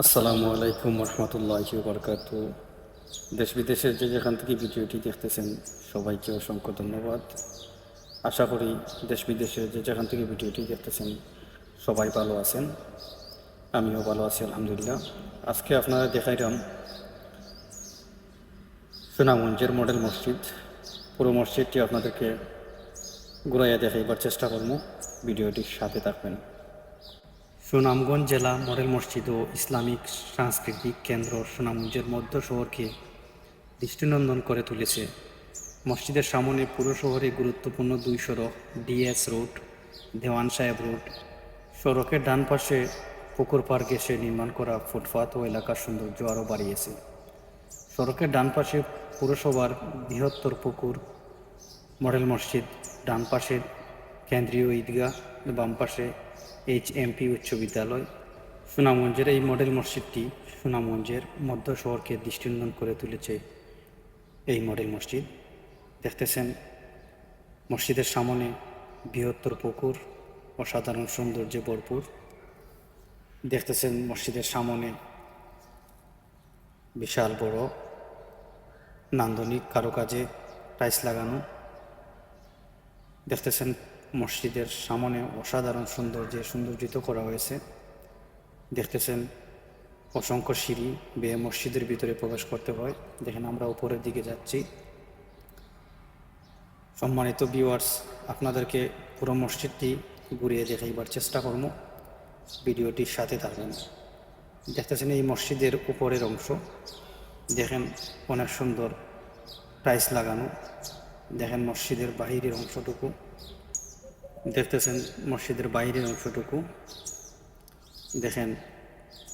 আসসালামু আলাইকুম রহমতুল্লাহ বরকাত দেশ বিদেশের যে যেখান থেকে ভিডিওটি দেখতেছেন, সবাইকে অসংখ্য ধন্যবাদ। আশা করি দেশ বিদেশের যে যেখান থেকে ভিডিওটি দেখতেছেন, সবাই ভালো আছেন। আমিও ভালো আছি, আলহামদুলিল্লাহ। আজকে আপনারা দেখাইলাম সুনামগঞ্জের মডেল মসজিদ। পুরো মসজিদটি আপনাদেরকে ঘুরাইয়া দেখাইবার চেষ্টা করব। ভিডিওটির সাথে থাকবেন। সুনামগঞ্জ জেলা মডেল মসজিদ ও ইসলামিক সাংস্কৃতিক কেন্দ্র সুনামগঞ্জের মধ্য শহরকে দৃষ্টিনন্দন করে তুলেছে। মসজিদের সামনে পুরো শহরে গুরুত্বপূর্ণ দুই সড়ক, ডিএস রোড, দেওয়ান সাহেব রোড। সড়কের ডান পাশে পুকুর পার্ক এসে নির্মাণ করা ফুটপাত ও এলাকার সৌন্দর্য আরও বাড়িয়েছে। সড়কের ডান পাশে পুরসভার বৃহত্তর পুকুর, মডেল মসজিদ। ডান পাশে কেন্দ্রীয় ঈদগাহ বাম পাশে এইচ এমপি উচ্চ বিদ্যালয়। সুনামগঞ্জের এই মডেল মসজিদটি সুনামগঞ্জের মধ্য শহরকে দৃষ্টিনন্দন করে তুলেছে এই মডেল মসজিদ। দেখতেছেন, মসজিদের সামনে বৃহত্তর পুকুর, অসাধারণ সৌন্দর্যে ভরপুর। দেখতেছেন, মসজিদের সামনে বিশাল বড় নান্দনিক কারুকাজে টাইলস লাগানো। দেখতেছেন মসজিদের সামনে অসাধারণ সৌন্দর্যে সৌন্দর্যিত করা হয়েছে। দেখতেছেন অসংখ্য সিঁড়ি বেয়ে মসজিদের ভিতরে প্রবেশ করতে হয়। দেখেন আমরা উপরের দিকে যাচ্ছি। সম্মানিত ভিউয়ার্স আপনাদেরকে পুরো মসজিদটি ঘুরিয়ে দেখাইবার চেষ্টা করব। ভিডিওটির সাথে থাকবেন। দেখতেছেন এই মসজিদের উপরের অংশ। দেখেন অনেক সুন্দর টাইলস লাগানো। দেখেন মসজিদের বাহিরের অংশটুকু। দেখতেছেন মসজিদের বাইরের অংশটুকু। দেখেন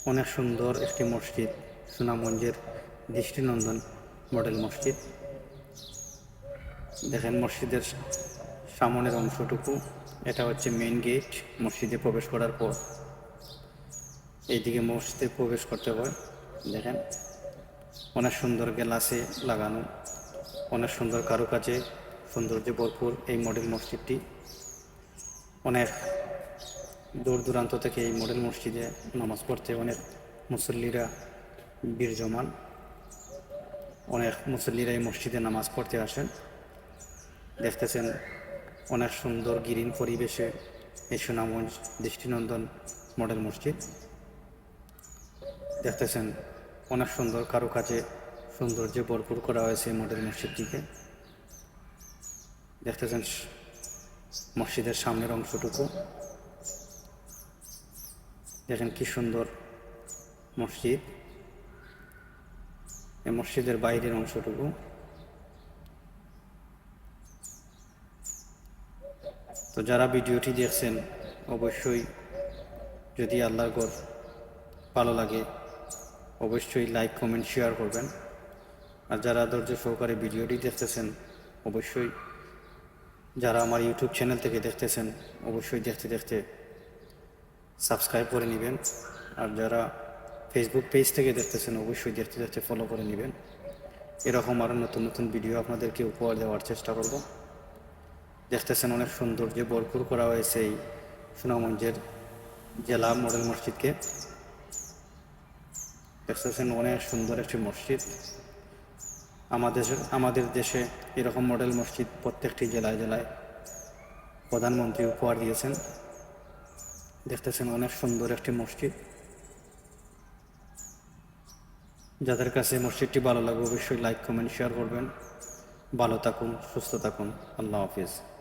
অনেক সুন্দর একটি মসজিদ, সুনামগঞ্জের দৃষ্টিনন্দন মডেল মসজিদ। দেখেন মসজিদের সামনের অংশটুকু, এটা হচ্ছে মেইন গেট মসজিদে প্রবেশ করার পর। এইদিকে মসজিদে প্রবেশ করতে হয়। দেখেন অনেক সুন্দর গ্লাসে লাগানো, অনেক সুন্দর কারুকাজে, সৌন্দর্যে ভরপুর এই মডেল মসজিদটি। অনেক দূর দূরান্ত থেকে এই মডেল মসজিদে নামাজ পড়তে অনেক মুসল্লিরা বীর জমান অনেক মুসল্লিরা এই মসজিদে নামাজ পড়তে আসেন। দেখতেছেন অনেক সুন্দর গ্রিন পরিবেশে এই সুনামগঞ্জ দৃষ্টিনন্দন মডেল মসজিদ। দেখতেছেন অনেক সুন্দর কারুকাজে সৌন্দর্যে ভরপুর করা হয়েছে মডেল মসজিদটিকে। দেখতেছেন মসজিদের সামনের অংশটুকু। দেখেন কি সুন্দর মসজিদ। এই মসজিদের বাইরের অংশটুকু। তো যারা ভিডিওটি দেখছেন, অবশ্যই যদি আল্লাহর গর ভালো লাগে, অবশ্যই লাইক, কমেন্ট, শেয়ার করবেন। আর যারা ধৈর্য সহকারে ভিডিওটি দেখতেছেন, অবশ্যই যারা আমার ইউটিউব চ্যানেল থেকে দেখতেছেন, অবশ্যই দেখতে দেখতে সাবস্ক্রাইব করে নেবেন। আর যারা ফেসবুক পেজ থেকে দেখতেছেন, অবশ্যই দেখতে দেখতে ফলো করে নেবেন। এরকম আরও নতুন নতুন ভিডিও আপনাদেরকে উপহার দেওয়ার চেষ্টা করব। দেখতেছেন অনেক সৌন্দর্যে ভরপুর করা হয়েছে এই সুনামগঞ্জের জেলা মডেল মসজিদকে। দেখতেছেন অনেক সুন্দর একটি মসজিদ। আমাদের আমাদের দেশে এরকম মডেল মসজিদ প্রত্যেকটি জেলায় জেলায় প্রধানমন্ত্রী উপহার দিয়েছেন। দেখতেছেন অনেক সুন্দর একটি মসজিদ। যাদের কাছে মসজিদটি ভালো লাগবে অবশ্যই লাইক কমেন্ট শেয়ার করবেন। ভালো থাকুন, সুস্থ থাকুন। আল্লাহ হাফিজ।